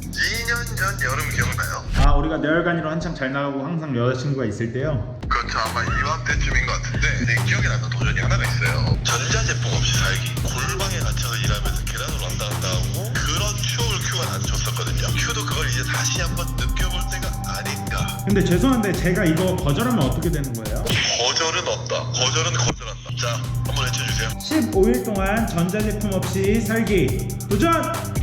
2년 전 여름 기억나요? 아 우리가 내열간이로 한창 잘 나가고 항상 여자친구가 있을 때요? 그렇죠. 아마 이맘때쯤인 것 같은데. 내 기억에 남는 도전이 하나가 있어요. 전자제품 없이 살기. 골방에 갇혀서 일하면서 갔다 하고 그런 추억을 큐가 나한테 줬었거든요. 큐도 그걸 이제 다시 한번 느껴볼 때가 아닌가. 근데 죄송한데 제가 이거 거절하면 어떻게 되는 거예요? 거절은 없다. 거절은 거절한다. 자 한번 외쳐주세요. 15일 동안 전자제품 없이 살기. 도전!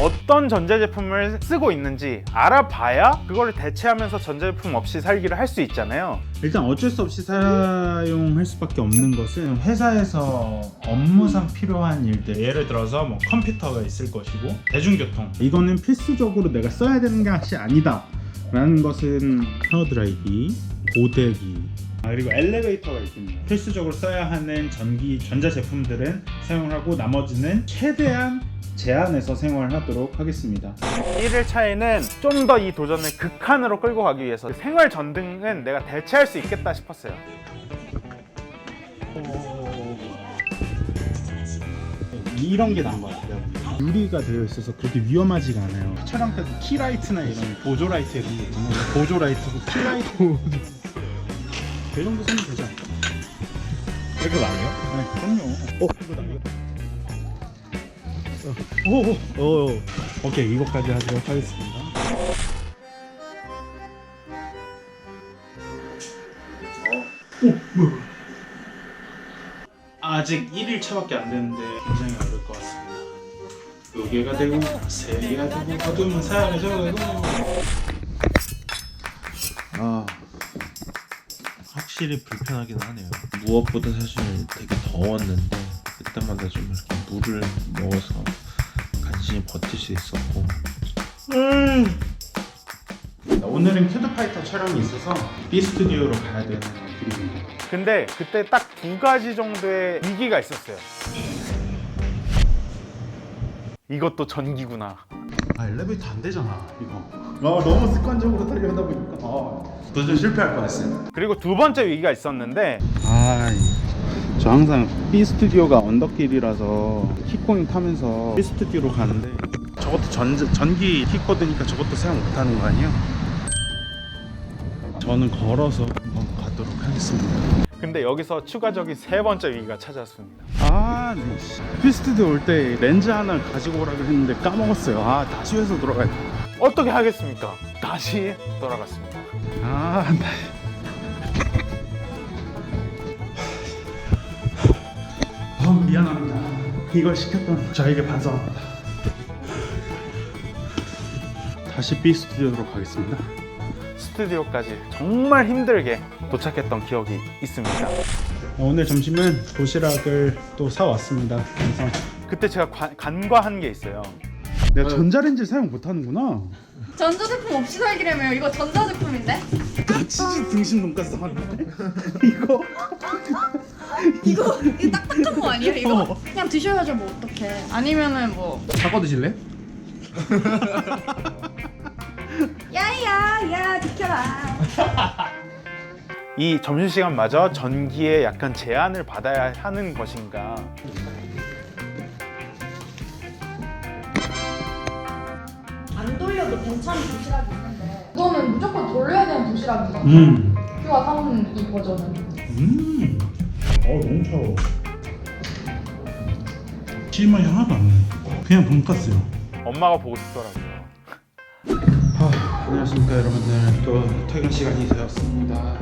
어떤 전자제품을 쓰고 있는지 알아봐야 그거를 대체하면서 전자제품 없이 살기를 할 수 있잖아요. 일단 어쩔 수 없이 사용할 수밖에 없는 것은 회사에서 업무상 필요한 일들 예를 들어서 뭐 컴퓨터가 있을 것이고 대중교통 이거는 필수적으로 내가 써야 되는 것이 아니다 라는 것은 헤어드라이기, 고데기 아, 그리고 엘리베이터가 있습니다 필수적으로 써야 하는 전기 전자 제품들은 사용을 하고 나머지는 최대한 제한해서 생활하도록 하겠습니다 1일 차에는 좀 더 이 도전을 극한으로 끌고 가기 위해서 생활 전등은 내가 대체할 수 있겠다 싶었어요. 이런 게 나은 것 같아요. 유리가 되어 있어서 그렇게 위험하지가 않아요. 촬영 때도 키라이트나 이런 보조 라이트 이런 거 있잖아요. 보조 라이트고 키라이트. 그 정도 쓰면 되지 않을까? 이거 나요? 네, 그럼요. 어, 이거 나 이거. 오, 오, 오. 오케이, 이거까지 하도록 하겠습니다. 아직 1일 차밖에 안 됐는데 굉장히 어려울 것 같습니다. 두 개가 되고 세 개가 되고 거두면 사연이 적어도 아 확실히 불편하긴 하네요. 무엇보다 사실 되게 더웠는데 그 때마다 좀 이렇게 물을 먹어서 간신히 버틸 수 있었고 오늘은 큐드파이터 촬영이 있어서 B 스튜디오로 가야 되는 길입니다. 근데 그때 딱 두 가지 정도의 위기가 있었어요. 이것도 전기구나. 아 엘리베이터 안 되잖아 이거. 아 너무 습관적으로 타려다 보니까 아, 도전 실패할 뻔했어요. 그리고 두 번째 위기가 있었는데 아, 저 항상 B 스튜디오가 언덕길이라서 킥코인 타면서 B 스튜디오로 가는데 저것도 전 전기 킥보드니까 저것도 사용 못하는 거 아니에요? 저는 걸어서 한번 가도록 하겠습니다. 근데 여기서 추가적인 세 번째 위기가 찾아왔습니다. 아, 네. B 스튜디오 올 때 렌즈 하나 가지고 오라고 했는데 까먹었어요. 아, 다시 해서 돌아가야 돼. 어떻게 하겠습니까? 다시 돌아갔습니다. 아, 네. 미안합니다. 이걸 시켰던 저에게 반성합니다. 다시 B 스튜디오로 가겠습니다. 스튜디오까지 정말 힘들게 도착했던 기억이 있습니다. 오늘 점심은 도시락을 또 사왔습니다. 그래서 그때 제가 관- 간과한 게 있어요. 내가 전자레인지 사용 못하는구나. 전자제품 없이 살기라며요. 이거 전자제품인데? 치즈 등심 돈까스 하는데? 이거? 이거 이거 딱딱한 거 아니에요? 이거 어. 그냥 드셔야죠 뭐 어떡해. 아니면은 뭐 사과 드실래? 야야 야 지켜라. 이 점심시간마저 전기에 약간 제한을 받아야 하는 것인가. 안 돌려도 괜찮은 도시락이 있는데 이거는 무조건 돌려야 되는 도시락이거든요. 음. 큐가 사온 이 버전은. 음. 어 너무 차워. 실맛이 하나도 안 나. 그냥 돈까스요. 엄마가 보고 싶더라고요. 아, 안녕하십니까 여러분들. 또 퇴근 시간이 되었습니다.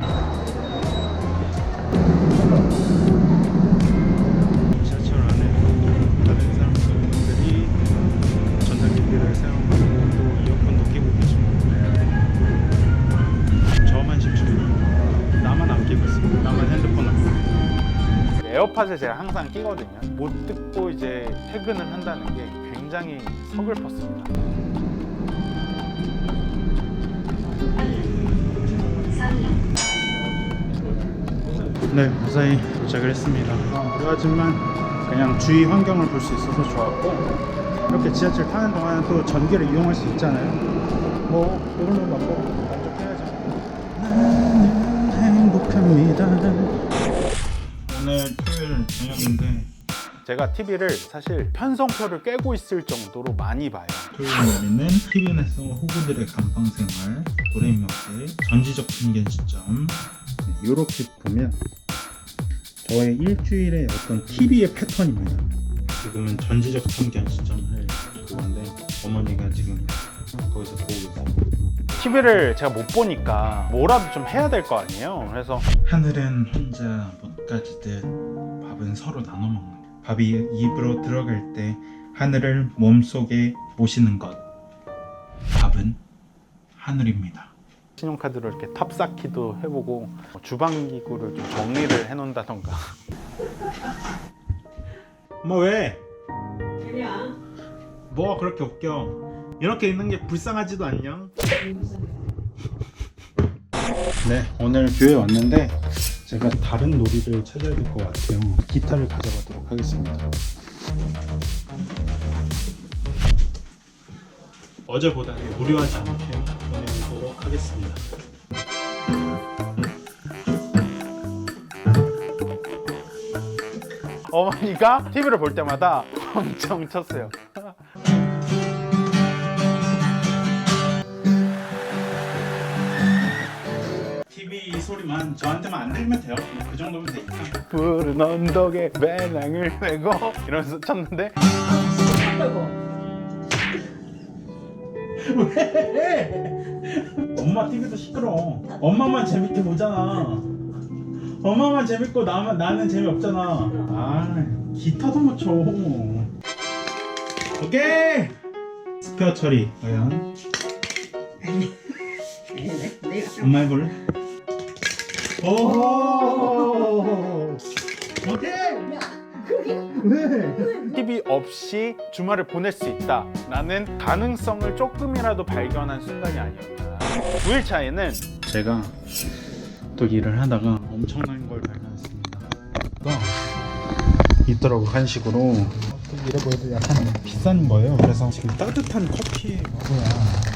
에어팟을 제가 항상 끼거든요. 못 듣고 이제 퇴근을 한다는 게 굉장히 서글펐습니다. 네, 무사히 도착을 했습니다. 그렇지만 그냥 주위 환경을 볼 수 있어서 좋았고 이렇게 지하철 타는 동안 또 전기를 이용할 수 있잖아요. 뭐거 맛보고 만족해야죠. 나는 행복합니다. 오늘 토요일 저녁인데 제가 TV를 사실 편성표를 깨고 있을 정도로 많이 봐요. 토요일 날에는 TVN에서 호구들의 감방생활, 도레미어의 전지적 편견 시점 네, 이렇게 보면 저의 일주일의 어떤 TV의 패턴입니다. 지금은 전지적 편견 시점 할 그건데 어머니가 지금 거기서 보고. TV를 제가 못 보니까 뭐라도 좀 해야 될 거 아니에요. 그래서 하늘은 혼자 못 가지듯 밥은 서로 나눠 먹는 것. 밥이 입으로 들어갈 때 하늘을 몸속에 모시는 것. 밥은 하늘입니다. 신용카드로 이렇게 탑 쌓기도 해보고 뭐 주방 기구를 좀 정리를 해놓는다던가 뭐 왜? 그냥 뭐가 그렇게 웃겨? 이렇게 있는 게 불쌍하지도 않냐? 네, 오늘 교회 왔는데 제가 다른 놀이를 찾아야 될 것 같아요. 기타를 가져가도록 하겠습니다. 어제보다는 무료하지 않게 보내보도록 하겠습니다. 어머니가 TV를 볼 때마다 엄청 쳤어요. 소리만 저한테만 안 들리면 돼요. 그냥 그 정도면 되니까. 푸른 언덕에 배낭을 메고 이러면서 쳤는데 엄마 TV도 시끄러. 엄마만 재밌게 보잖아. 엄마만 재밌고 나만 나는 재미없잖아. 아 기타도 못 쳐. 오케이. 스페어 처리 과연 엄마 해볼래? 오. 오케이. 네. TV 없이 주말을 보낼 수 있다라는 가능성을 조금이라도 발견한 순간이 아니었나. 9일 차에는 제가 또 일을 하다가 엄청난 걸 발견했습니다. 또 있더라고 간식으로 또 이래 보여도 약간 비싼 거예요. 그래서 지금 따뜻한 커피에 먹어야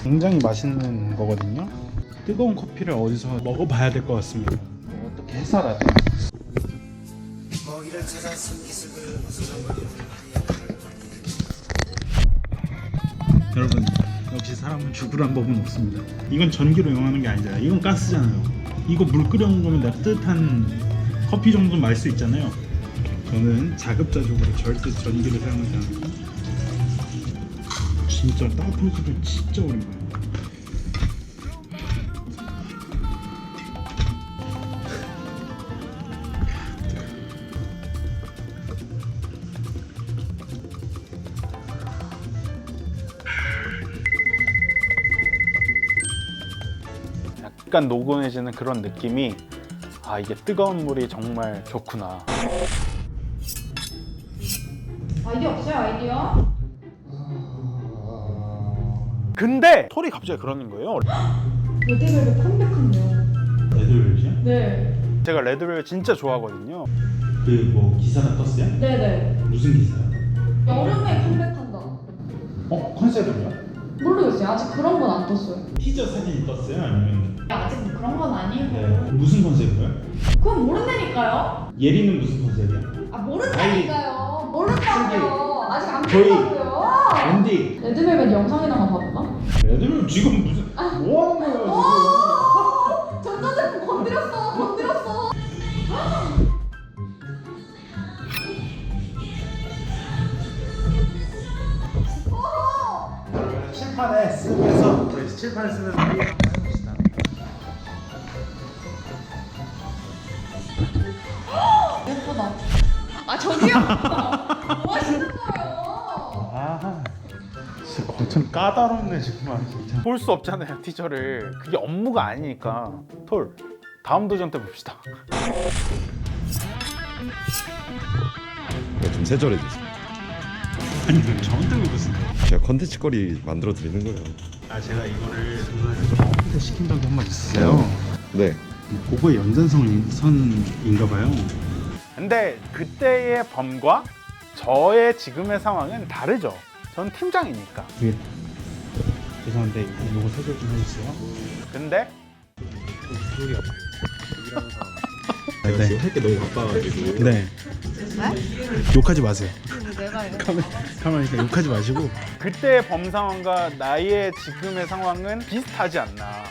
굉장히 맛있는 거거든요. 뜨거운 커피를 어디서 먹어봐야 될 것 같습니다. 어떻게 해서라도. 여러분 역시 사람은 죽으란 법은 없습니다. 이건 전기로 이용하는 게 아니잖아요. 이건 가스잖아요. 이거 물 끓여온 거면 따뜻한 커피 정도는 마실 수 있잖아요. 저는 자급자족으로 절대 전기를 사용하지 않고 진짜 따뜻한 커피 진짜 오랜만에 약간 노곤해지는 그런 느낌이 아 이게 뜨거운 물이 정말 좋구나. 아이디어 없어요 아이디어? 근데 톨이 갑자기 그러는 거예요. 레드벨벳 컴백한대요 레드벨벳이요? 네 제가 레드벨 진짜 좋아하거든요. 그 뭐 기사가 떴어요? 네네 무슨 기사요? 여름에 컴백한다 어 컨셉을요? 모르겠어요 아직 그런 건 안 떴어요 티저 사진이 떴어요? 아니면 아직 뭐 그런 건 아니고 네. 무슨 컨셉이요? 그건 모른다니까요. 예리는 무슨 컨셉이야? 아 모른다니까요. 모른다고요. 아직 안 저희- 떴다고요. 앤디. 레드벨벳 영상이나 만 봐볼까? 애들은 지금 무슨 뭐 하는 거예요 오! 전자제품 건드렸어 건드렸어. 지금 칠판에 쓰면서 칠판에 쓰면서 저기요 뭐 하시는 거예요 아 진짜 엄청 까다롭네 정말 진짜 볼 수 없잖아요 티저를. 그게 업무가 아니니까 톨 다음 도전 때 봅시다. 좀 세절해졌어요. 아니 그럼 저한테 왜 무슨 제가 컨텐츠 거리 만들어 드리는 거예요. 아 제가 이거를 저한테 시킨 적이 한 번 있었어요 네. 그거의 연장선인가 봐요 근데 그때의 범과 저의 지금의 상황은 다르죠. 전 팀장이니까. 그게 죄송한데 이거 소개 좀 해주세요 근데 네, 네. 할게 너무 바빠가지고. 네. 욕하지 마세요. 내가 해. 카메 카메라니까 욕하지 마시고. 그때의 범 상황과 나의 지금의 상황은 비슷하지 않나.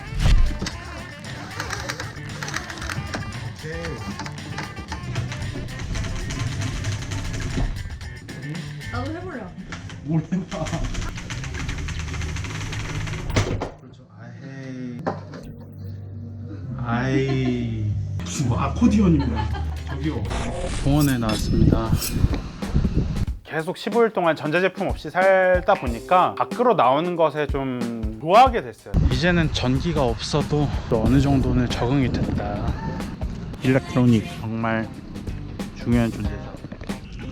나도 해볼래. 뭘 해봐. 그렇죠. 아헤이. 아이. 무슨 뭐 아코디언입니다. 저기요. 공원에 나왔습니다. 계속 15일 동안 전자제품 없이 살다 보니까 밖으로 나오는 것에 좀 좋아하게 됐어요. 이제는 전기가 없어도 또 어느 정도는 적응이 된다. 일렉트로닉 정말 중요한 존재죠.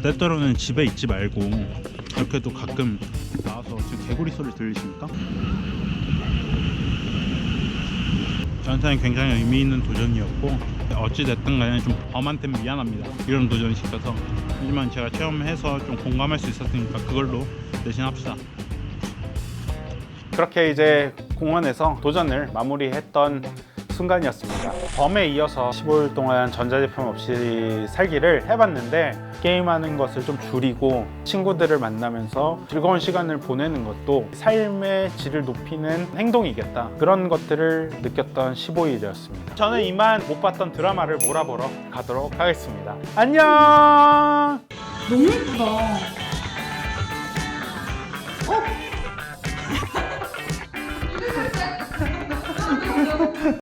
때때로는 집에 있지 말고 이렇게도 가끔 나와서 지금 개구리 소리 들리십니까? 저한테는 굉장히 의미 있는 도전이었고 어찌 됐든 간에 좀 범한테 미안합니다. 이런 도전 시켜서 하지만 제가 체험해서 좀 공감할 수 있었으니까 그걸로 대신합시다. 그렇게 이제 공원에서 도전을 마무리했던 순간이었습니다. 범에 이어서 15일 동안 전자제품 없이 살기를 해봤는데 게임하는 것을 좀 줄이고 친구들을 만나면서 즐거운 시간을 보내는 것도 삶의 질을 높이는 행동이겠다. 그런 것들을 느꼈던 15일이었습니다. 저는 이만 못 봤던 드라마를 몰아보러 가도록 하겠습니다. 안녕! 너무 예쁘다.